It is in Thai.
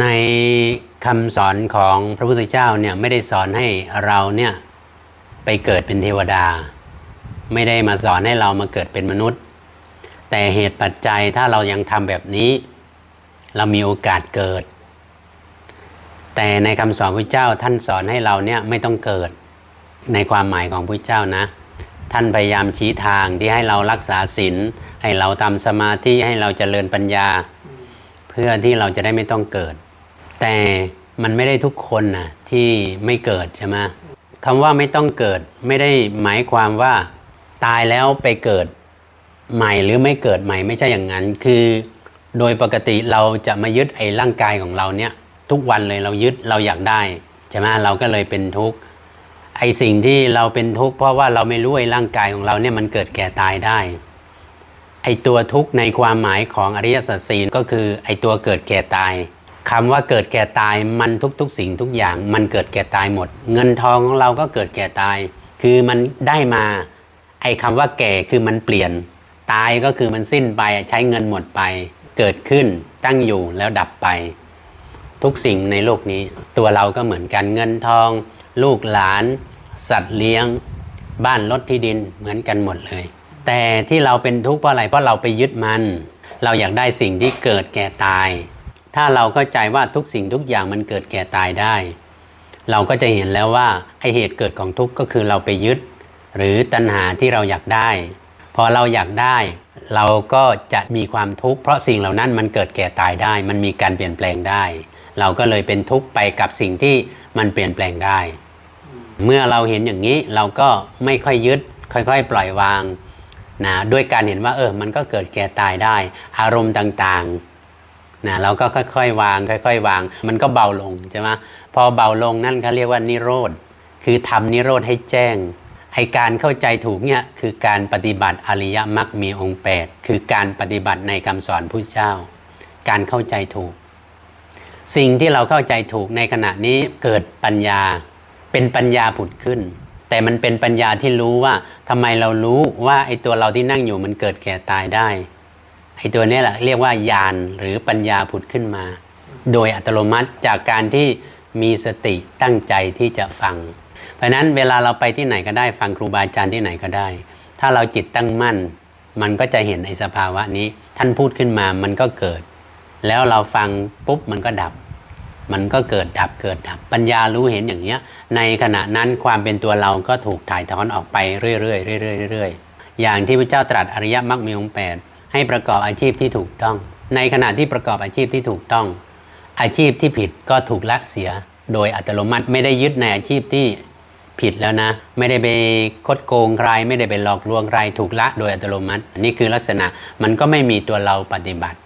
ในคำสอนของพระพุทธเจ้าเนี่ยไม่ได้สอนให้เราเนี่ยไปเกิดเป็นเทวดา ไม่ได้มาสอนให้เรามาเกิดเป็นมนุษย์ แต่เหตุปัจจัยถ้าเรายังทำแบบนี้ เรามีโอกาสเกิด แต่ในคำสอนพระเจ้าท่านสอนให้เราเนี่ยไม่ต้องเกิดในความหมายของพระเจ้านะ ท่านพยายามชี้ทางที่ให้เรารักษาศีลให้เราทำสมาธิให้เราเจริญปัญญา เพื่อที่เราจะได้ไม่ต้องเกิด แต่มันไม่ได้ทุกคนนะที่ไม่เกิดใช่ไหมคำว่าไม่ต้องเกิดไม่ได้หมายความว่าตายแล้วไปเกิดใหม่หรือไม่เกิดใหม่ไม่ใช่อย่างนั้น คือโดยปกติเราจะมายึดไอ้ร่างกายของเราเนี่ยทุกวันเลยเรายึดเราอยากได้ใช่ไหมเราก็เลยเป็นทุกข์ไอ้สิ่งที่เราเป็นทุกข์เพราะว่าเราไม่รู้ไอ้ร่างกายของเราเนี่ยมันเกิดแก่ตายได้ ไอตัวทุกข์ในความหมายของอริยสัจสี่ก็คือไอตัวเกิดแก่ตายคำว่าเกิดแก่ตายมันทุกๆ สิ่งทุกอย่างมันเกิดแก่ตายหมด เงินทองของเราก็เกิดแก่ตาย คือมันได้มาไอคำว่าแก่คือมันเปลี่ยน ตายก็คือมันสิ้นไปใช้เงินหมดไป เกิดขึ้นตั้งอยู่แล้วดับไป ทุกสิ่งในโลกนี้ ตัวเราก็เหมือนกันเงินทอง ลูกหลาน สัตว์เลี้ยง บ้านรถที่ดินเหมือนกันหมดเลย แต่ที่เราเป็นทุกข์เพราะอะไรเพราะเราไปยึดมัน เราอยากได้สิ่งที่เกิดแก่ตาย ถ้าเราเข้าใจว่าทุกสิ่งทุกอย่างมันเกิดแก่ตายได้ เราก็จะเห็นแล้วว่าไอเหตุเกิดของทุกข์ก็คือเราไปยึด หรือตัณหาที่เราอยากได้ พอเราอยากได้ เราก็จะมีความทุกข์เพราะสิ่งเหล่านั้นมันเกิดแก่ตายได้ มันมีการเปลี่ยนแปลงได้ เราก็เลยเป็นทุกข์ไปกับสิ่งที่มันเปลี่ยนแปลงได้ เมื่อเราเห็นอย่างนี้เราก็ไม่ค่อยยึดค่อยๆ ปล่อยวาง นะด้วยการเห็นว่าเออมันก็เกิดแก่ตายได้ อารมณ์ต่างๆนะเราก็ค่อยๆ วาง ค่อย ๆ วาง มันก็เบาลงใช่ไหมพอเบาลงนั่นเขาเรียกว่านิโรธคือทำนิโรธให้แจ้งไอการเข้าใจถูกเนี่ยคือการปฏิบัติอริยมรรคมีองค์แปดคือการปฏิบัติในคำสอนพุทธเจ้า การเข้าใจถูก สิ่งที่เราเข้าใจถูกในขณะนี้เกิดปัญญาเป็นปัญญาผุดขึ้น แต่มันเป็นปัญญาที่รู้ว่าทำไมเรารู้ว่าไอ้ตัวเราที่นั่งอยู่มันเกิดแก่ตายได้ไอ้ตัวนี้แหละเรียกว่าญาณหรือปัญญาผุดขึ้นมา โดยอัตโนมัติจากการที่มีสติตั้งใจที่จะฟัง เพราะฉะนั้นเวลาเราไปที่ไหนก็ได้ฟังครูบาอาจารย์ที่ไหนก็ได้ ถ้าเราจิตตั้งมั่น มันก็จะเห็นไอ้สภาวะนี้ ท่านพูดขึ้นมามันก็เกิด แล้วเราฟังปุ๊บมันก็ดับ มันก็เกิดดับเกิดดับปัญญารู้เห็นอย่างเนี้ย ในขณะนั้นความเป็นตัวเราก็ถูกถ่ายถอนออกไปเรื่อยๆเรื่อยๆเรื่อยๆอย่างที่พระเจ้าตรัสอริยมรรคมีองค์แปดให้ประกอบอาชีพที่ถูกต้อง ในขณะที่ประกอบอาชีพที่ถูกต้อง อาชีพที่ผิดก็ถูกละเสีย โดยอัตโนมัติไม่ได้ยึดในอาชีพที่ผิดแล้วนะ ไม่ได้ไปคดโกงใครไม่ได้ไปหลอกลวงใครถูกละโดยอัตโนมัติ นี่คือลักษณะมันก็ไม่มีตัวเราปฏิบัติ